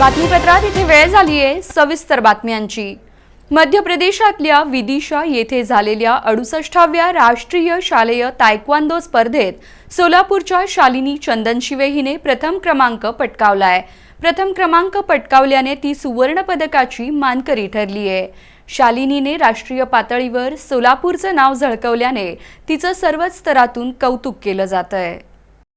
बातमीपत्रात इथे वेळ झाली आहे सविस्तर बातम्यांची. मध्य प्रदेशातल्या विदिशा येथे झालेल्या अडुसष्टाव्या राष्ट्रीय शालेय तायक्वांदो स्पर्धेत सोलापूरच्या शालिनी चंदनशिवे हिने प्रथम क्रमांक पटकावलाय. प्रथम क्रमांक पटकावल्याने ती सुवर्णपदकाची मानकरी ठरली आहे शालिनीने राष्ट्रीय पातळीवर सोलापूरचं नाव झळकवल्याने तिचं सर्वच स्तरातून कौतुक केलं जात आहे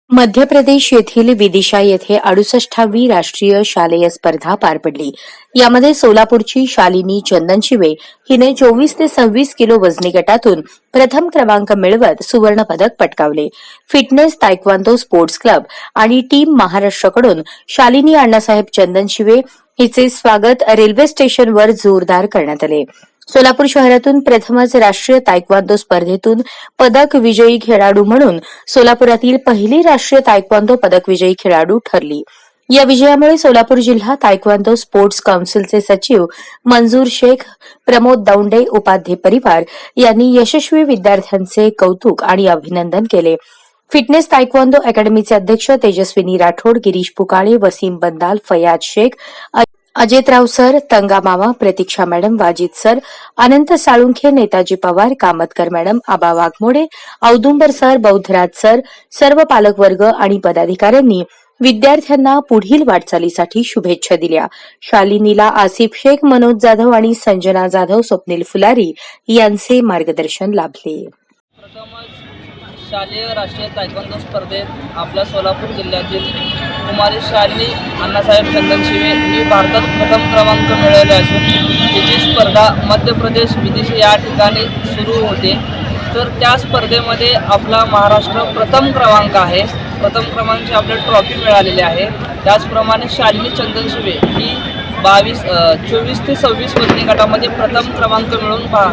मध्य प्रदेश येथील विदिशा येथे अडुसष्टावी राष्ट्रीय शालेय स्पर्धा पार पडली. यामध्ये सोलापूरची शालिनी चंदनशिवे हिने चोवीस ते सव्वीस किलो वजनी गटातून प्रथम क्रमांक मिळवत सुवर्णपदक पटकावले. फिटनेस तायक्वांदो स्पोर्ट्स क्लब आणि टीम महाराष्ट्राकडून शालिनी अण्णासाहेब चंदनशिवे हिचे स्वागत रेल्वे स्टेशनवर जोरदार करण्यात आले. सोलापूर शहरातून प्रथमच राष्ट्रीय तायक्वांदो स्पर्धेतून पदक विजयी खेळाडू म्हणून सोलापुरातील पहिली राष्ट्रीय तायक्वांदो पदक विजयी खेळाडू ठरली. या विजयामुळे सोलापूर जिल्हा तायक्वांदो स्पोर्ट्स काउन्सिलचे सचिव मंजूर शेख प्रमोद दौंडे उपाध्ये परिवार यांनी यशस्वी विद्यार्थ्यांचे कौतुक आणि अभिनंदन केले. फिटनेस तायक्वांदो अकॅडमीचे अध्यक्ष तेजस्विनी राठोड गिरीश पुकाळे वसीम बंदाल फयाज शेख अजितराव सर तंगा मामा Pratiksha madam Wajid sir Anant Salunkhe Netaji Pawar Kamatkar madam Aba Waghmode Audumbar sir Bauddharaj sir सर्व पालकवर्ग आणि पदाधिकाऱ्यांनी विद्यार्थ्यांना पुढील वाटचालीसाठी शुभेच्छा दिल्या. शालिनीला आसिफ शेख मनोज जाधव आणि संजना जाधव स्वप्नील फुलारी यांचे मार्गदर्शन लाभले. प्रथमच शालेय राष्ट्रीय तायक्वांदो स्पर्धेत आपल्या सोलापूर जिल्ह्यातील कुमारी शालिनी अण्णासाहेब चंदनशिवे ही भारतात प्रथम क्रमांक मिळवले असून तिची स्पर्धा मध्य प्रदेश विदेशी या ठिकाणी सुरू होते. तर त्या स्पर्धेमध्ये आपला महाराष्ट्र प्रथम क्रमांक आहे. प्रथम क्रमांकची आपल्याला ट्रॉफी मिळालेली आहे. त्याचप्रमाणे शालिनी चंदनशिवे ही बावीस चोवीस ते सव्वीस वजनी गटामध्ये प्रथम क्रमांक मिळून भा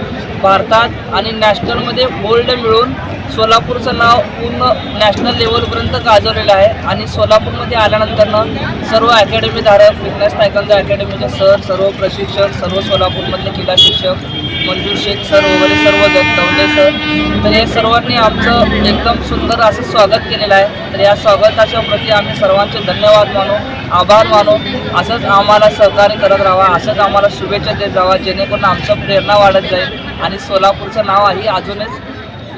भारतात आणि नॅशनलमध्ये गोल्ड मिळून सोलापूरचं नाव पूर्ण नॅशनल लेवलपर्यंत गाजवलेलं आहे. आणि सोलापूरमध्ये आल्यानंतरनं सर्व अकॅडमीधारक फिटनेस तायकांचा अकॅडमीचे सर सर्व प्रशिक्षक सर्व सोलापूरमधले क्रीडा शिक्षक मंजूर शेख सर वगैरे सर्व जण दौंडे सर तर हे सर्वांनी आमचं एकदम सुंदर असं स्वागत केलेलं आहे. तर या स्वागताच्या प्रती आम्ही सर्वांचे धन्यवाद मानू आभार मानू. असंच आम्हाला सहकार्य करत राहा असंच आम्हाला शुभेच्छा देत जावा जेणेकरून आमचं प्रेरणा वाढत जाईल. आणि सोलापूरचं नाव ही अजूनच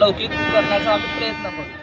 लौकिक करण्याचा आम्ही प्रयत्न करू.